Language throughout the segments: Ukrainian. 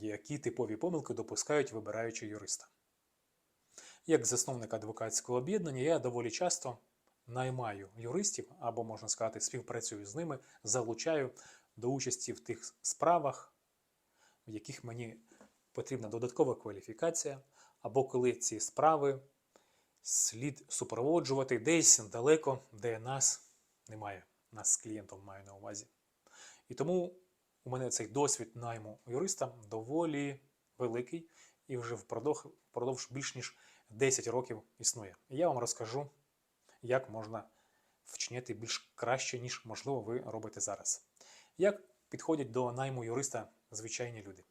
які типові помилки допускають вибираючи юриста. Як засновник адвокатського об'єднання, я доволі часто наймаю юристів, або, можна сказати, співпрацюю з ними, залучаю до участі в тих справах, в яких мені потрібна додаткова кваліфікація, або коли ці справи слід супроводжувати десь далеко, де нас немає, нас з клієнтом маю на увазі. І тому у мене цей досвід найму юриста доволі великий і вже впродовж, впродовж більш ніж 10 років існує. І я вам розкажу, як можна вчиняти більш краще, ніж можливо ви робите зараз. Як підходять до найму юриста звичайні люди?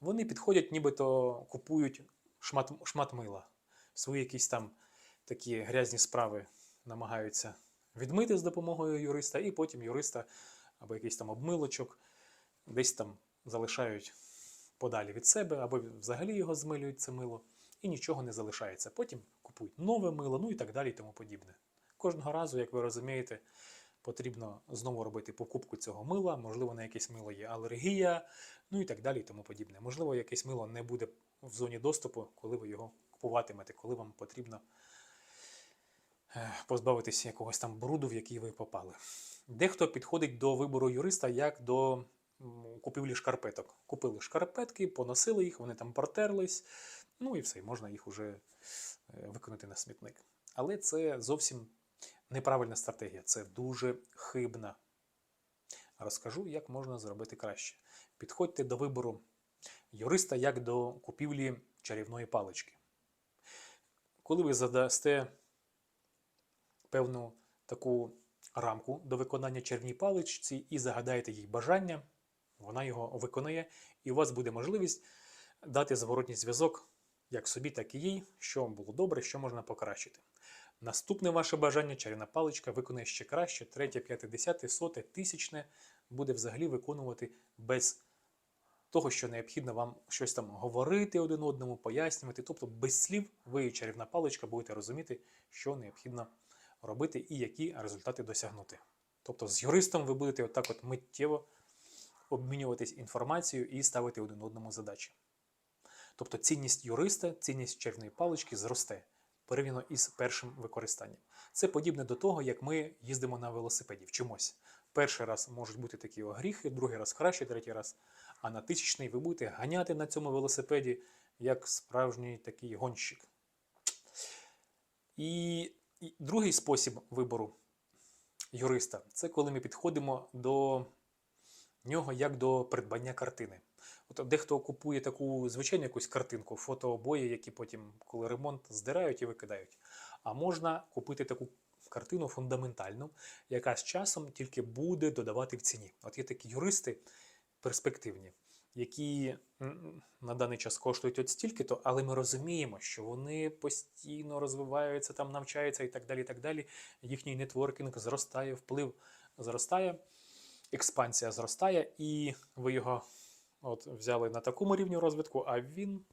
Вони підходять, нібито купують шмат, шмат мила, свої якісь там такі грязні справи намагаються відмити з допомогою юриста, і потім юриста або якийсь там обмилочок десь там залишають подалі від себе, або взагалі його змилюють це мило, і нічого не залишається. Потім купують нове мило, ну і так далі, і тому подібне. Кожного разу, як ви розумієте, потрібно знову робити покупку цього мила, можливо, на якесь мило є алергія, ну і так далі, і тому подібне. Можливо, якесь мило не буде в зоні доступу, коли ви його купуватимете, коли вам потрібно е, позбавитися якогось там бруду, в який ви попали. Дехто підходить до вибору юриста як до купівлі шкарпеток. Купили шкарпетки, поносили їх, вони там протерлись, ну і все, можна їх уже е, виконати на смітник. Але це зовсім неправильна стратегія, це дуже хибна. Розкажу, як можна зробити краще. Підходьте до вибору юриста як до купівлі чарівної палички. Коли ви задасте певну таку рамку до виконання чарівній паличці і загадаєте їй бажання, вона його виконає, і у вас буде можливість дати зворотній зв'язок як собі, так і їй, що вам було добре, що можна покращити. Наступне ваше бажання, чарівна паличка виконає ще краще, третє, п'яте, десяте, соте, тисячне буде взагалі виконувати без того, що необхідно вам щось там говорити один одному, пояснювати. Тобто без слів ви, чарівна паличка, будете розуміти, що необхідно робити і які результати досягнути. Тобто з юристом ви будете отак от миттєво обмінюватись інформацією і ставити один одному задачі. Тобто цінність юриста, цінність чарівної палички зросте порівняно із першим використанням. Це подібне до того, як ми їздимо на велосипеді, вчимось. Перший раз можуть бути такі огріхи, другий раз краще, третій раз. А на тисячний ви будете ганяти на цьому велосипеді як справжній такий гонщик. І другий спосіб вибору юриста це коли ми підходимо до нього як до придбання картини. От дехто купує таку звичайну якусь картинку, фотообої, які потім, коли ремонт, здирають і викидають. А можна купити таку картину фундаментальну, яка з часом тільки буде додавати в ціні. От є такі юристи перспективні, які на даний час коштують от стільки-то, але ми розуміємо, що вони постійно розвиваються, там навчаються і так далі. і так далі. Їхній нетворкінг зростає, вплив зростає, експансія зростає, і ви його от взяли на такому рівні розвитку, а він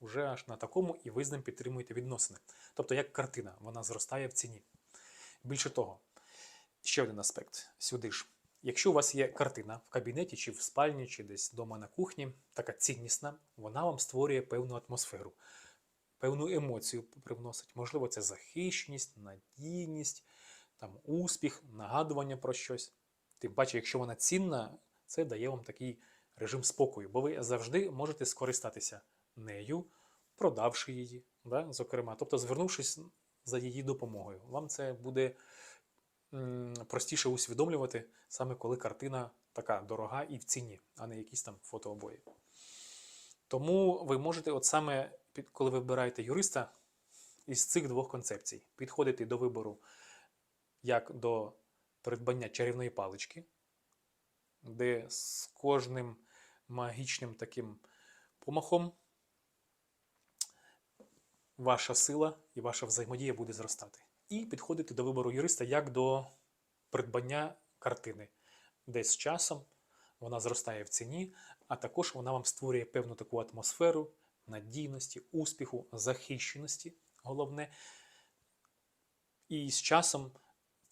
вже аж на такому, і ви з ним підтримуєте відносини. Тобто, як картина, вона зростає в ціні. Більше того, ще один аспект сюди ж. Якщо у вас є картина в кабінеті, чи в спальні, чи десь вдома на кухні, така ціннісна, вона вам створює певну атмосферу, певну емоцію привносить. Можливо, це захищеність, надійність, там, успіх, нагадування про щось. Тим паче, якщо вона цінна, це дає вам такий режим спокою, бо ви завжди можете скористатися нею, продавши її, да, зокрема, тобто звернувшись за її допомогою. Вам це буде простіше усвідомлювати, саме коли картина така дорога і в ціні, а не якісь там фотообої. Тому ви можете, от саме коли ви вибираєте юриста, із цих двох концепцій підходити до вибору як до придбання чарівної палички, де з кожним магічним таким помахом ваша сила і ваша взаємодія буде зростати. І підходити до вибору юриста як до придбання картини, де з часом вона зростає в ціні, а також вона вам створює певну таку атмосферу надійності, успіху, захищеності, головне. І з часом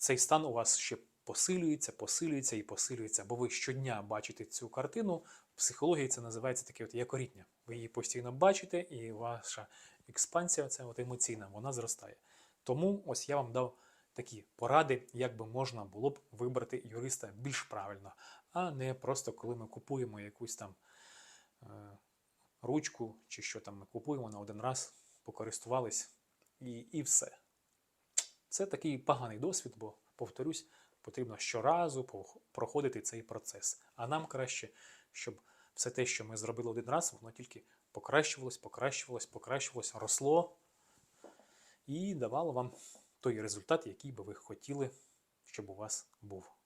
цей стан у вас ще посилюється, посилюється і посилюється, бо ви щодня бачите цю картину В психології це називається таке от якорітня. Ви її постійно бачите, і ваша експансія, ця от емоційна, вона зростає. Тому ось я вам дав такі поради, як би можна було б вибрати юриста більш правильно, а не просто коли ми купуємо якусь там е, ручку чи що там ми купуємо на один раз, покористувались і, і все. Це такий поганий досвід, бо, повторюсь, потрібно щоразу проходити цей процес. А нам краще, щоб все те, що ми зробили один раз, воно тільки покращувалось, покращувалось, покращувалось, росло і давало вам той результат, який би ви хотіли, щоб у вас був.